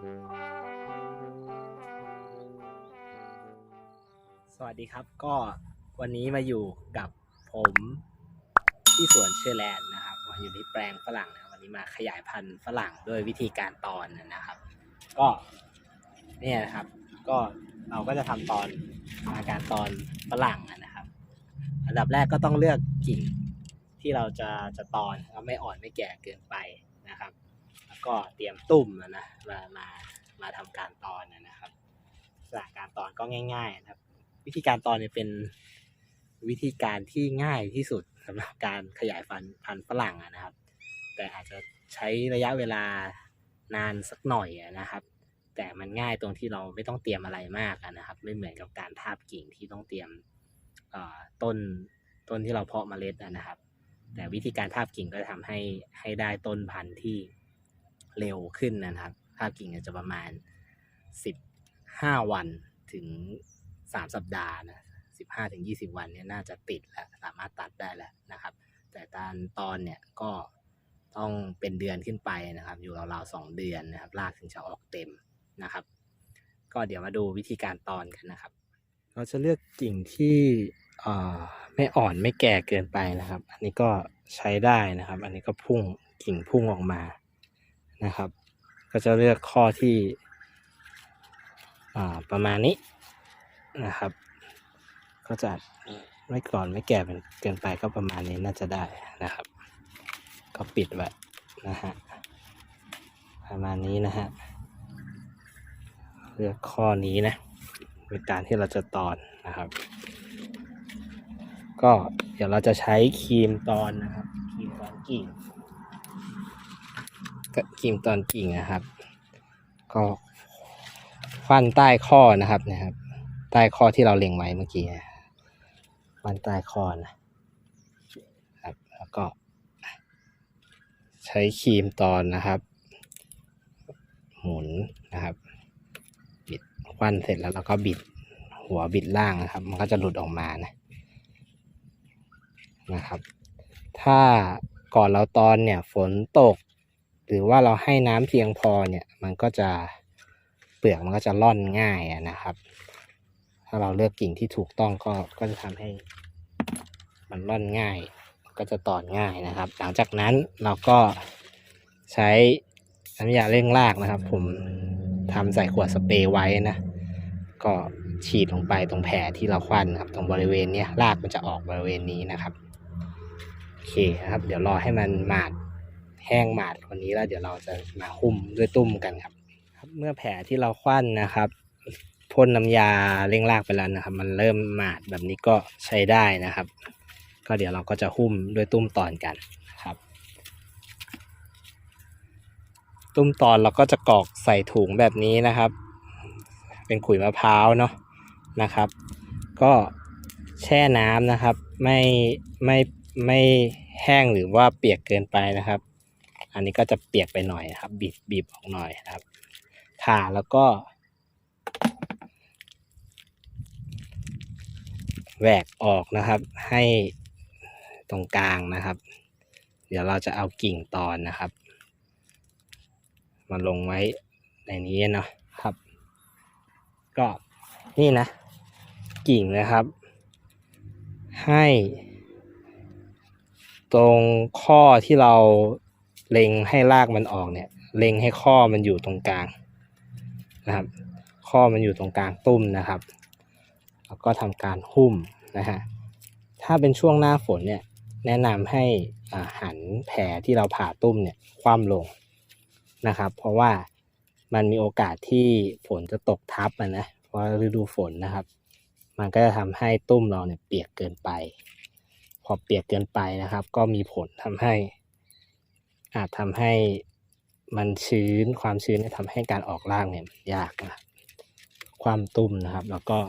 สวัสดีครับก็วันนี้มาอยู่กับผมที่สวนเชอร์แลนด์นะครับมาอยู่ที่แปลงฝรั่งนะครับวันนี้มาขยายพันธุ์ฝรั่งด้วยวิธีการตอนนะครับ ก็เนี่ยนะครับ ก็เราก็จะทำตอนอาการตอนฝรั่งนะครับ อันดับแรกก็ต้องเลือกกิ่งที่เราจะจะตอนแล้วไม่อ่อนไม่แก่เกินไปนะครับ ก็เตรียมตุ่มนะนะมามามาทำการตอนนะครับจากการตอนก็ง่ายๆนะครับ วิธีการตอนเนี่ยเป็นวิธีการที่ง่ายที่สุดสำหรับการขยายพันธุ์พันฝรั่งนะครับ แต่อาจจะใช้ระยะเวลานานสักหน่อยนะครับ แต่มันง่ายตรงที่เราไม่ต้องเตรียมอะไรมากนะครับ ไม่เหมือนกับการทาบกิ่งที่ต้องเตรียมต้นต้นที่เราเพาะเมล็ดนะครับ แต่วิธีการทาบกิ่งก็จะทำให้ให้ได้ต้นพันธุ์ที่ เร็วขึ้นนะครับทากิ่งจะประมาณสิบห้าวันถึงสามสัปดาห์นะสิบห้าถึงยี่สิบวันเนี่ยน่าจะติดแล้ว สามารถตัดได้แล้วนะครับ แต่ตอนตอนเนี่ยก็ต้องเป็นเดือนขึ้นไปนะครับ อยู่ราวๆสองเดือนนะครับรากถึงจะออกเต็มนะครับ ก็เดี๋ยวมาดูวิธีการตอนกันนะครับ เราจะเลือกกิ่งที่ไม่อ่อนไม่แก่เกินไปนะครับ อันนี้ก็ใช้ได้นะครับ อันนี้ก็พุ่งกิ่งพุ่งออกมา นะครับ ก็จะเลือกข้อที่ประมาณนี้นะครับ ก็จะไม่ก่อนไม่แก่เป็นเกินไปก็ประมาณนี้น่าจะได้นะครับ ก็ปิดไว้นะฮะประมาณนี้นะฮะเลือกข้อนี้นะในการที่เราจะตอนนะครับ ก็เดี๋ยวเราจะใช้ครีมตอนนะครับครีมตอนกิ่ง ครีมตอนกิ่งนะครับ ก็ฟันใต้ข้อนะครับนะครับ ใต้ข้อที่เราเล็งไว้เมื่อกี้ฟันใต้ข้อนะครับ แล้วก็ ใช้ครีมตอนนะครับ หมุนนะครับ บิดควันเสร็จแล้วเราก็บิดหัวบิดล่างนะครับ มันก็จะหลุดออกมานะนะครับ ถ้าก่อนเราตอนเนี่ยฝนตก หรือว่าเราให้น้ำเพียงพอเนี่ย มันก็จะเปลือกมันก็จะร่อนง่ายะนะครับ ถ้าเราเลือกกิ่งที่ถูกต้องก็ก็จะทำให้ มันร่อนง่าย ก็จะตอนง่ายนะครับ หลังจากนั้นเราก็ใช้น้ำยาเร่งรากนะครับ ผมทำใส่ขวดสเปรย์ไว้นะ ก็ฉีดลงไปตรงแผลที่เราควันครับ ตรงบริเวณเนี้ยรากมันจะออกบริเวณนี้นะครับโอเคครับ เดี๋ยวรอให้มันหมาด แห้งหมาดว่านี้แล้วเดี๋ยวเราจะมาหุ้มด้วยตุ้มกันครับครับ เมื่อแผลที่เราควันนะครับพ่นน้ำยาเร่งรากไปแล้วนะครับ มันเริ่มหมาดแบบนี้ก็ใช้ได้นะครับ ก็เดี๋ยวเราก็จะหุ้มด้วยตุ้มตอนกันครับ ตุ้มตอนเราก็จะกรอกใส่ถุงแบบนี้นะครับ เป็นขุยมะพร้าวเนาะนะครับ ก็แช่น้ำนะครับ ไม่ไม่ไม่แห้งหรือว่าเปียกเกินไปนะครับ อันนี้ก็จะเปียกไปหน่อยนะครับ บีบบีบออกหน่อยนะครับผ่าแล้วก็แหวกออกนะครับ ให้ตรงกลางนะครับ เดี๋ยวเราจะเอากิ่งตอนนะครับ มาลงไว้ในนี้เนาะครับ ก็นี่นะ กิ่งนะครับ ให้ ตรงข้อที่เรา เล็งให้รากมันออกเนี่ยเล็งให้ข้อมันอยู่ตรงกลางนะครับ ข้อมันอยู่ตรงกลางตุ้มนะครับแล้วก็ทำการหุ้มนะฮะถ้าเป็นช่วงหน้าฝนเนี่ยแนะนำให้อ่าหันแผลที่เราผ่าตุ้มเนี่ยคว่ำลงนะครับ เพราะว่ามันมีโอกาสที่ฝนจะตกทับนะเพราะฤดูฝนนะครับ มันก็จะทำให้ตุ้มเราเนี่ยเปียกเกินไป พอเปียกเกินไปนะครับ ก็มีผลทำให้ อาจทำให้มันชื้นความชื้นทำให้การออกรากเนี่ยยากนะความตุ้มนะครับ แล้วก็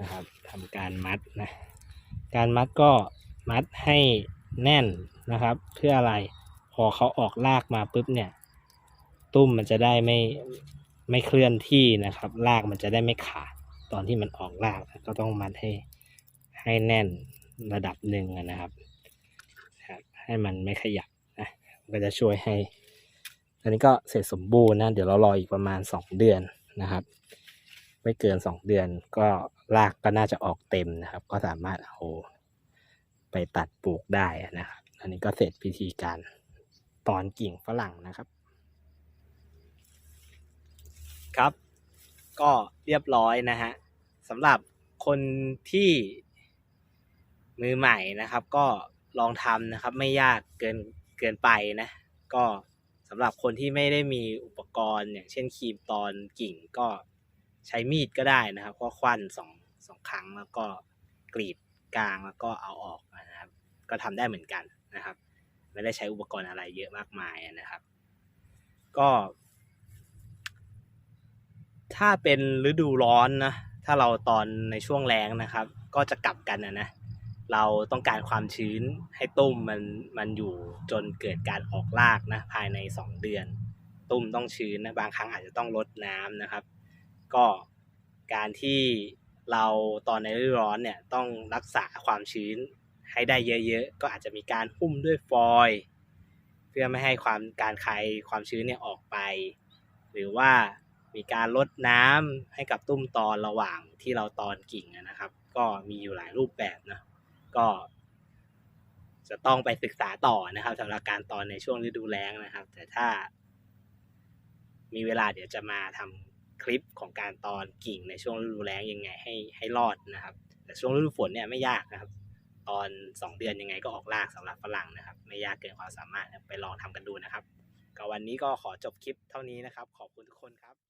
นะครับทำการมัดนะการมัดก็มัดให้แน่นนะครับ เพื่ออะไรพอเขาออกรากมาปุ๊บเนี่ย ตุ้มมันจะได้ไม่ไม่เคลื่อนที่นะครับรากมันจะได้ไม่ขาดตอนที่มันออกรากก็ต้องมัดให้ให้แน่นระดับหนึ่งนะครับ ให้มันไม่ขยับนะมันก็จะช่วยให้ อันนี้ก็เสร็จสมบูรณ์นะเดี๋ยวเรารออีกประมาณสองเดือนนะครับ ไม่เกินสองเดือนก็รากก็น่าจะออกเต็มนะครับ ก็สามารถเอาไปตัดปลูกได้นะครับ อันนี้ก็เสร็จพิธีการตอนกิ่งฝรั่งนะครับ ครับ ก็เรียบร้อยนะฮะสำหรับคนที่มือใหม่นะครับ ก็ ลองทำนะครับ ไม่ยากเกินเกินไปนะ ก็สำหรับคนที่ไม่ได้มีอุปกรณ์อย่างเช่นครีมตอนกิ่งก็ใช้มีดก็ได้นะครับก็ควันสองสองครั้งแล้วก็กรีดกลางแล้วก็เอาออกนะครับ ก็ทำได้เหมือนกันนะครับ ไม่ได้ใช้อุปกรณ์อะไรเยอะมากมายนะครับ ก็ ถ้าเป็นฤดูร้อนนะถ้าเราตอนในช่วงแล้งนะครับ ก็จะกลับกันนะนะ เราต้องการความชื้นให้ตุ้มมันมันอยู่จนเกิดการออกรากนะภายใน 2 เดือน ตุ้มต้องชื้นนะบางครั้งอาจจะต้องลดน้ำนะครับ ก็การที่เราตอนในฤดูร้อนเนี่ยต้องรักษาความชื้นให้ได้เยอะๆ ก็อาจจะมีการหุ้มด้วยฟอยล์เพื่อไม่ให้ความการคายความชื้นเนี่ยออกไป หรือว่ามีการลดน้ำให้กับตุ้มตอนระหว่างที่เราตอนกิ่งนะครับ ก็มีอยู่หลายรูปแบบนะ ก็จะต้องไปศึกษาต่อนะครับสำหรับการตอนในช่วงฤดูแล้งนะครับ แต่ถ้า มีเวลาเดี๋ยวจะมาทำคลิปของการตอนกิ่งในช่วงฤดูแล้งยังไงให้ให้รอดนะครับ แต่ช่วงฤดูฝนเนี่ยไม่ยากนะครับ ตอนสองเดือนยังไงก็ออกรากสำหรับฝรั่งนะครับ ไม่ยากเกินความสามารถไปลองทำกันดูนะครับก็วันนี้ก็ขอจบคลิปเท่านี้นะครับ ขอบคุณทุกคนครับ